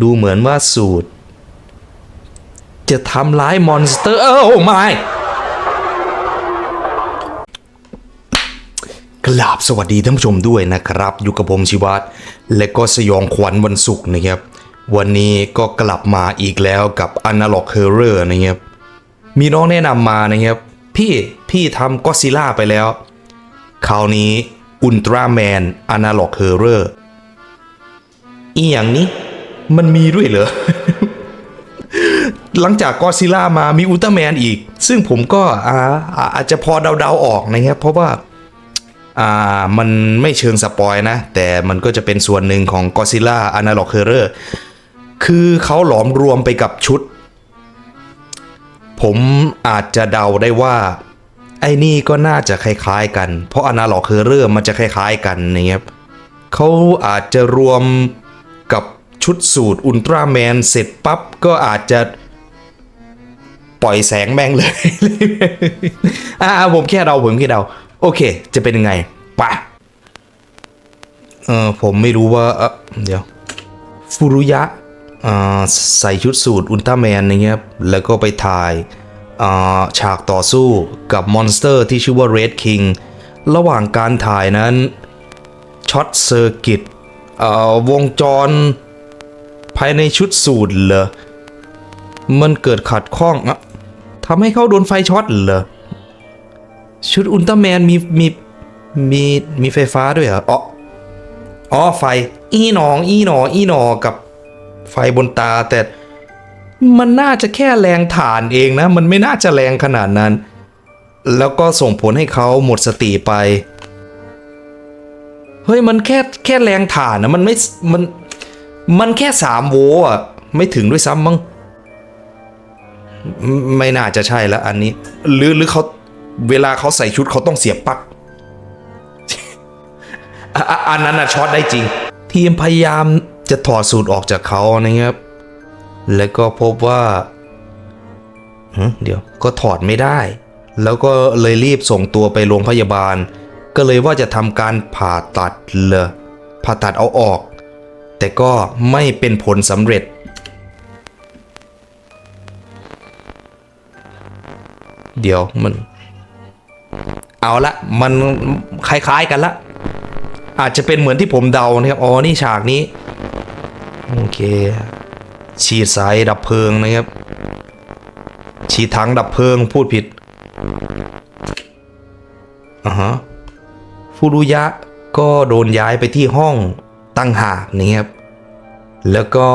ดูเหมือนว่าสูตร จะทำร้ายมอนสเตอร์ เออโอ้ไม่กราบสวัสดีท่านผู้ชมด้วยนะครับ อยู่กับผมชิวัตและก็สยองขวัญวันศุกร์นะครับ วันนี้ก็กลับมาอีกแล้วกับ Analog Horror นะครับ มีน้องแนะนำมานะครับ พี่พี่ทำก็ซิล่าไปแล้ว คราวนี้อุลตร้าแมนอนาล็อกเฮอร์เรอร์อีอย่างนี้ มันมีด้วยเหรอ หลังจากก็ซิล่ามามีอุลตร้าแมนอีก ซึ่งผมก็อาอาจจะพอเดาๆออกนะครับ เพราะว่าอ่ามันไม่เชิงสปอยนะ แต่มันก็จะเป็นส่วนหนึ่งของก็ซิล่าอนาล็อกเฮอร์เรอร์คือเขาหลอมรวมไปกับชุด ผมอาจจะเดาได้ว่าไอ้นี่ก็น่าจะคล้ายๆกัน เพราะอนาล็อกเฮอร์เรอร์มันจะคล้ายๆกันนะครับเขาอาจจะรวมกับ ชุดสูตรอุลตร้าแมนเสร็จปั๊บก็อาจจะปล่อยแสงแม่งเลย อ่าผมแค่เดาผมแค่เดาโอเค จะเป็นยังไงไปะเออผมไม่รู้ว่าเเดี๋ยวฟุรุยะใส่ชุดสูทอุลตร้าแมนนะครับแล้วก็ไปถ่ายฉากต่อสู้กับมอนสเตอร์ที่ชื่อว่า Red King ระหว่างการถ่ายนั้นช็อตเซอร์กิตวงจร ภายในชุดสูทเหรอ มันเกิดขัดข้องอะทำให้เขาโดนไฟช็อตเหรอ ชุดอุลตร้าแมนมีมีมีมีไฟฟ้าด้วยเหรออ๋ออ๋อไฟ อีหนอง อีหนอ อีหนอ กับไฟบนตาแต่มันน่าจะแค่แรงฐานเองนะ มันไม่น่าจะแรงขนาดนั้น แล้วก็ส่งผลให้เขาหมดสติไป เฮ้ย มันแค่แค่แรงฐานนะ มันไม่ มัน มันแค่สามโวลต์อะ ไม่ถึงด้วยซ้ำมั้งไม่น่าจะใช่แล้วอันนี้ หรือหรือเขาเวลาเขาใส่ชุดเขาต้องเสียบปลั๊กอันนั้นนะช็อตได้จริง ทีมพยายามจะถอดสูตรออกจากเขานะครับ แล้วก็พบว่าเดี๋ยวก็ถอดไม่ได้ แล้วก็เลยรีบส่งตัวไปโรงพยาบาล ก็เลยว่าจะทำการผ่าตัดเลยผ่าตัดเอาออก แต่ก็ไม่เป็นผลสำเร็จ เดี๋ยวมัน เอาละมันคล้ายๆกันละ อาจจะเป็นเหมือนที่ผมเดานะครับอ๋อนี่ฉากนี้ โอเค ฉีดสายดับเพลิงนะครับ ฉีดถังดับเพลิงพูดผิดอ่าฮะฟูรุยะก็โดนย้ายไปที่ห้อง ตั้งหากนะครับ แล้วก็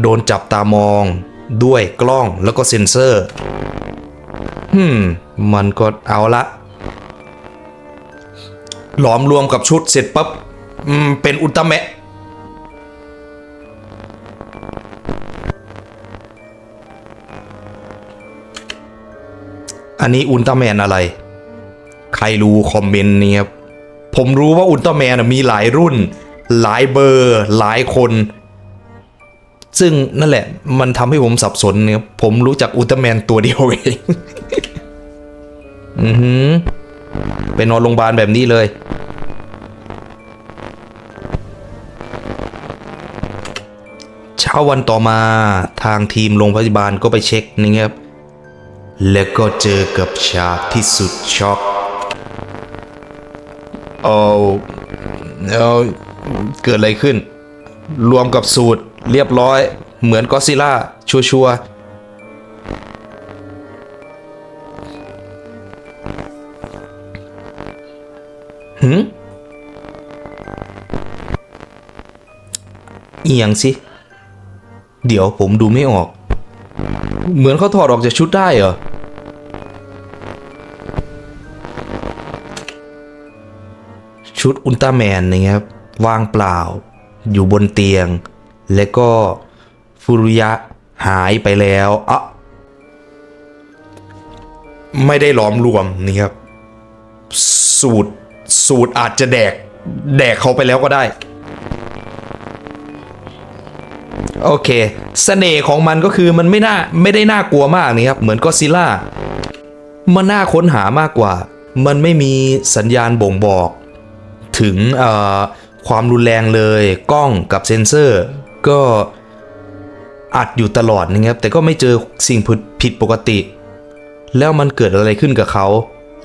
โดนจับตามองด้วยกล้องแล้วก็เซ็นเซอร์ฮึมมันก็เอาละหลอมรวมกับชุดเสร็จปั๊บเป็นอุลตร้าแมนอันนี้อุลตร้าแมนอะไร ใครรู้คอมเมนต์นี่ครับ ผมรู้ว่าอุลตร้าแมนมีหลายรุ่น หลายเบอร์หลายคน ซึ่งนั่นแหละ มันทำให้ผมสับสนเนี่ยผมรู้จักอุลตร้าแมนตัวเดียวเองอือหือไปนอนโรงพยาบาลแบบนี้เลย เช้าวันต่อมาทางทีมโรงพยาบาลก็ไปเช็คนะครับ แล้วก็เจอกับฉากที่สุดช็อกเอา เกิดอะไรขึ้น รวมกับสูตรเรียบร้อย เหมือนก็อซิล่าชัวร์ๆหืมอียงสิ เดี๋ยวผมดูไม่ออก เหมือนเขาถอดออกจากชุดได้เหรอชุดอุลตร้าแมนนะครับ วางเปล่า อยู่บนเตียง และก็ฟุรุยะหายไปแล้วอะไม่ได้หลอมรวมนี่ครับ สูตรสูตรอาจจะแดก แดกเขาไปแล้วก็ได้ โอเคสเสน่ห์ของมันก็คือมันไม่น่าไม่ได้น่ากลัวมากนี่ครับ เหมือนก็ซิล่า มันน่าค้นหามากกว่า มันไม่มีสัญญาณบ่งบอก ถึงเอ่อ ความรุนแรงเลยกล้องกับเซ็นเซอร์ก็อัดอยู่ตลอดนะครับ แต่ก็ไม่เจอสิ่งผิดผิดปกติ แล้วมันเกิดอะไรขึ้นกับเขา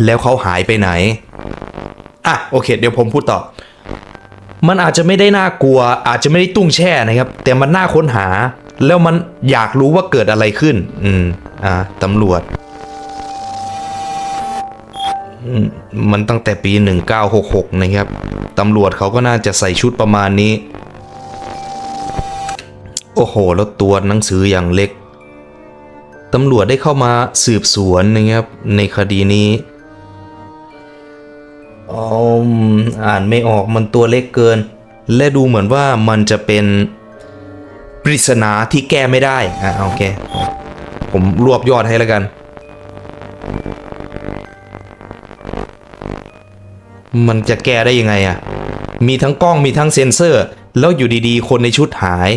แล้วเขาหายไปไหน อะโอเค เดี๋ยวผมพูดต่อ มันอาจจะไม่ได้น่ากลัว อาจจะไม่ได้ตุ้งแช่นะครับ แต่มันน่าค้นหา แล้วมันอยากรู้ว่าเกิดอะไรขึ้น อืมอ่าตำรวจ มันตั้งแต่ปี 1966 นะครับ ตำรวจเขาก็น่าจะใส่ชุดประมาณนี้ โอ้โห แล้วตัวหนังสืออย่างเล็ก ตำรวจได้เข้ามาสืบสวนนะครับ ในคดีนี้อ๋ออ่านไม่ออกมันตัวเล็กเกิน และดูเหมือนว่ามันจะเป็นปริศนาที่แก้ไม่ได้ อะโอเค ผมรวบยอดให้แล้วกัน มันจะแก้ได้ยังไงอะมีทั้งกล้องมีทั้งเซ็นเซอร์ แล้วอยู่ดีๆ คนในชุดหาย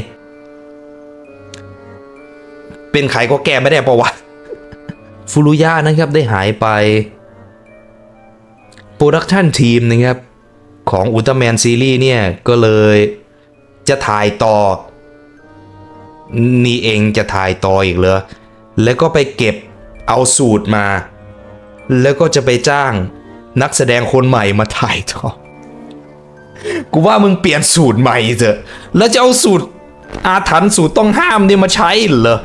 เป็นใครก็แก้ไม่ได้ปะวะฟูรุยะนะครับได้หายไปโปรดักชันทีมนะครับ ของอุลตร้าแมนซีรีส์เนี่ย ก็เลยจะถ่ายต่อ นี่เองจะถ่ายต่ออีกเหรอแล้วก็ไปเก็บเอาสูตรมา แล้วก็จะไปจ้าง นักแสดงคนใหม่มาถ่ายต่อกูว่ามึงเปลี่ยนสูตรใหม่เถอะ แล้วจะเอาสูตรอาถรรพ์สูตรต้องห้ามเนี่ยมาใช้เหรอ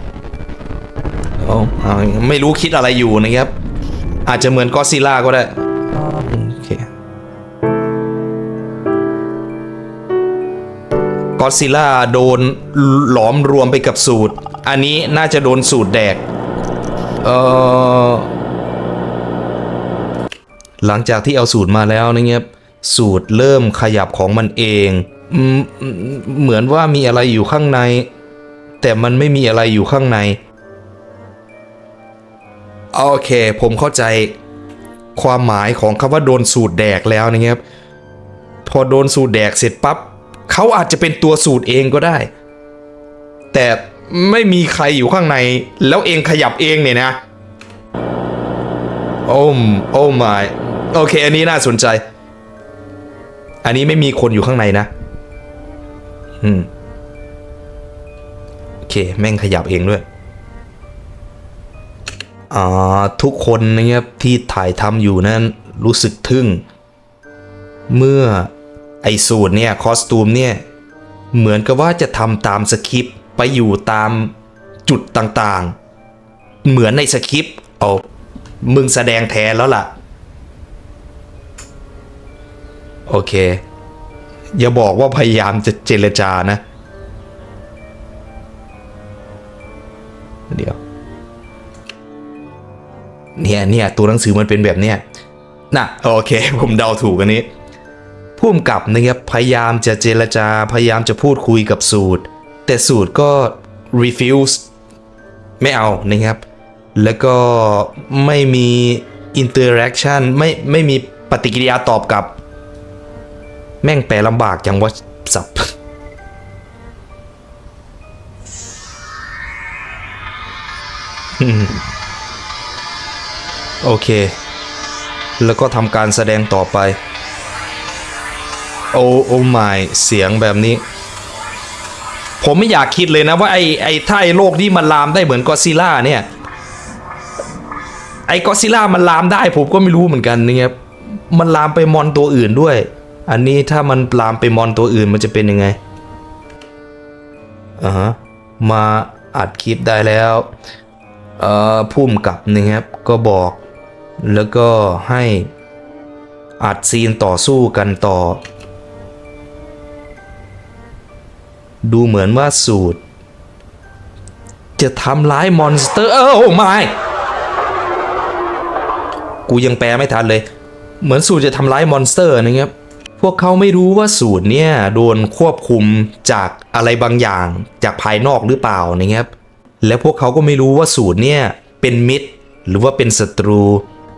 เออไม่รู้คิดอะไรอยู่นะครับ อาจจะเหมือนก็ซิล่าก็ได้ โอเคก็ซิล่าโดนหลอมรวมไปกับสูตร อันนี้น่าจะโดนสูตรแดก เออ หลังจากที่เอาสูตรมาแล้วนะครับสูตรเริ่มขยับของมันเองเหมือนว่ามีอะไรอยู่ข้างใน แต่มันไม่มีอะไรอยู่ข้างใน โอเค ผมเข้าใจความหมายของคำว่าโดนสูตรแดกแล้วนะครับ พอโดนสูตรแดกเสร็จปั๊บเขาอาจจะเป็นตัวสูตรเองก็ได้ แต่ไม่มีใครอยู่ข้างใน แล้วเองขยับเองเนี่ยนะ โอ้มโอ้ my โอเค อันนี้น่าสนใจ อันนี้ไม่มีคนอยู่ข้างในนะ อืม โอเค แม่งขยับเองด้วยอ่าทุกคนนะครับที่ถ่ายทำอยู่นั้นรู้สึกทึ่ง เมื่อไอสูตรเนี่ย คอสตูมเนี่ย เหมือนกับว่าจะทำตามสคริปต์ไปอยู่ตามจุดต่างๆ เหมือนในสคริปต์เอามึงแสดงแทนแล้วล่ะ โอเค อย่าบอกว่าพยายามจะเจรจานะ เดี๋ยว เนี่ยเนี่ยตัวหนังสือมันเป็นแบบเนี้ยน่ะโอเค ผมเดาถูกอันนี้พุ่มกับนะครับพยายามจะเจรจาพยายามจะพูดคุยกับสูตร แต่สูตรก็ refuse ไม่เอานะครับ แล้วก็ไม่มี interaction ไม่ไม่มีปฏิกิริยาตอบกลับ แม่งแปลลำบากจังว่าสับโอเค แล้วก็ทำการแสดงต่อไป โอ้โอ้ไม่เสียงแบบนี้ ผมไม่อยากคิดเลยนะว่าไอ้ไอ้ถ้าไอ้โลกนี้มันลามได้เหมือนกอซิล่าเนี่ย ไอ้กอซิลล่ามันลามได้ผมก็ไม่รู้เหมือนกันนะครับมันลามไปมอนตัวอื่นด้วย อันนี้ถ้ามันลามไปมอนตัวอื่นมันจะเป็นยังไงอ่ามาอัดคลิปได้แล้วเอ่อพุ่มกับนะครับ ก็บอก แล้วก็ให้อัดซีนต่อสู้กันต่อ ดูเหมือนว่าสูตร จะทำร้ายมอนสเตอร์เออโอ้ไม่กูยังแปลไม่ทันเลย เหมือนสูตรจะทำร้ายมอนสเตอร์นะครับ พวกเขาไม่รู้ว่าสูตรเนี่ยโดนควบคุมจากอะไรบางอย่างจากภายนอกหรือเปล่านะครับ และพวกเขาก็ไม่รู้ว่าสูตรเนี่ยเป็นมิตรหรือว่าเป็นศัตรู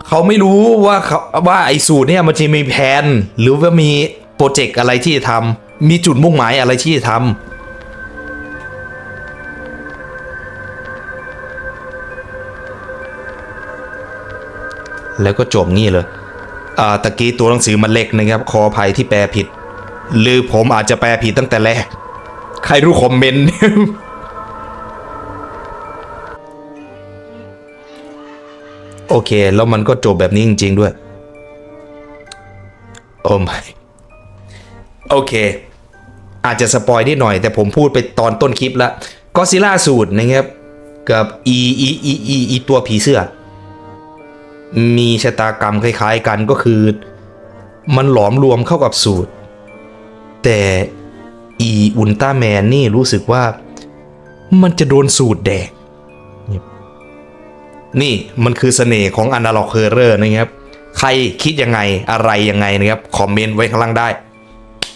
เขาไม่รู้ว่าเขาว่าไอ้สูตรเนี่ยมันจะมีแผนหรือว่ามีโปรเจกต์อะไรที่จะทำมีจุดมุ่งหมายอะไรที่จะทำแล้วก็จบงี้เลย ตะกี้ตัวหนังสือมันเล็กนะครับขออภัยที่แปลผิด หรือผมอาจจะแปลผิดตั้งแต่แรก ใครรู้คอมเมนต์โอเค แล้วมันก็จบแบบนี้จริง ๆ ด้วย โอ้ไม่โอเค อาจจะสปอยนิดหน่อย แต่ผมพูดไปตอนต้นคลิปละก็ซิล่าสูตรนะครับ กับอีอีอีอีตัวผีเสื้อ มีชะตากรรมคล้ายๆกันก็คือ มันหลอมรวมเข้ากับสูตร แต่อีอุลตร้าแมนนี่รู้สึกว่ามันจะโดนสูตรแดก นี่มันคือเสน่ห์ของ Analog Horror นะครับ ใครคิดยังไงอะไรยังไงนะครับ คอมเมนต์ไว้ข้างล่างได้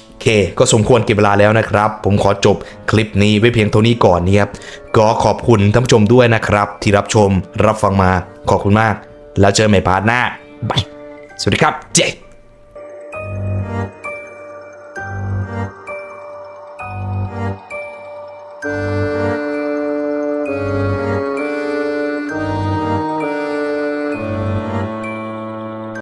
โอเค ก็สมควรเก็บเวลาแล้วนะครับ ผมขอจบคลิปนี้ไว้เพียงเท่านี้ก่อนนะครับ ก็ขอบคุณท่านผู้ชมด้วยนะครับ ที่รับชมรับฟังมาขอบคุณมาก แล้วเจอใหม่พาร์ทหน้าบายสวัสดีครับเจ๊